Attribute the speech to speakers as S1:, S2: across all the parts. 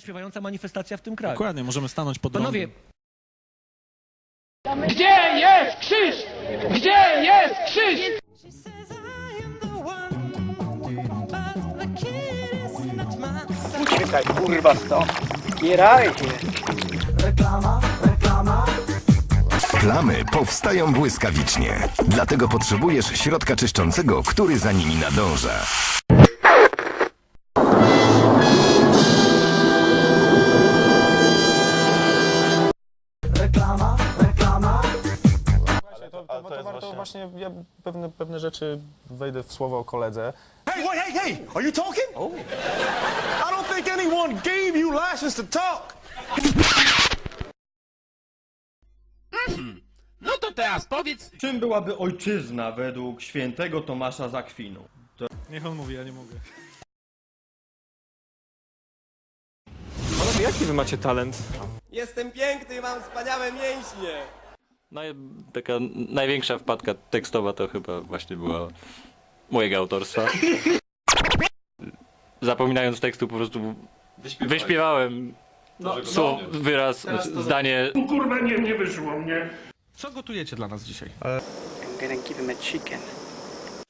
S1: śpiewająca manifestacja w tym kraju.
S2: Dokładnie, możemy stanąć pod
S1: Panowie,
S2: lądem.
S3: Gdzie jest krzyż? Gdzie jest krzyż?
S4: She says I am the one, but the kid is not mine.
S5: Uciekaj, kurwa, stąd. Kierajcie.
S6: Plamy powstają błyskawicznie. Dlatego potrzebujesz środka czyszczącego, który za nimi nadąża.
S7: Właśnie, ja pewne, pewne rzeczy wejdę w słowo o koledze.
S8: Hey, wait, hey, hey! Are you talking? Oh. I don't think anyone gave you license to talk.
S3: No to teraz powiedz,
S9: Czym byłaby ojczyzna według świętego Tomasza z Akwinu?
S2: Niech on mówi, ja nie mogę.
S7: Panowie, jaki wy macie talent?
S10: Jestem piękny i mam wspaniałe mięśnie.
S11: Naj, taka największa wpadka tekstowa to chyba właśnie była mojego autorstwa. Zapominając tekstu po prostu wyśpiewałem słowo, wyraz, zdanie.
S2: Co gotujecie dla nas dzisiaj?
S5: I'm gonna give him a chicken.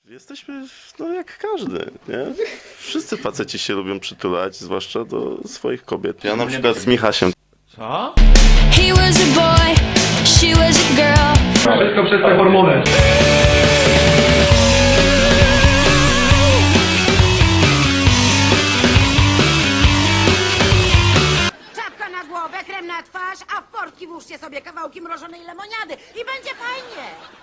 S12: Jesteśmy no jak każdy, nie? Wszyscy faceci się lubią przytulać, zwłaszcza do swoich kobiet. Ja na przykład z Michasiem
S8: Co?
S4: He was a boy,
S3: wszystko przez te hormony.
S4: Czapka na głowę, krem na twarz, a w portki włóżcie sobie kawałki mrożonej lemoniady i będzie fajnie.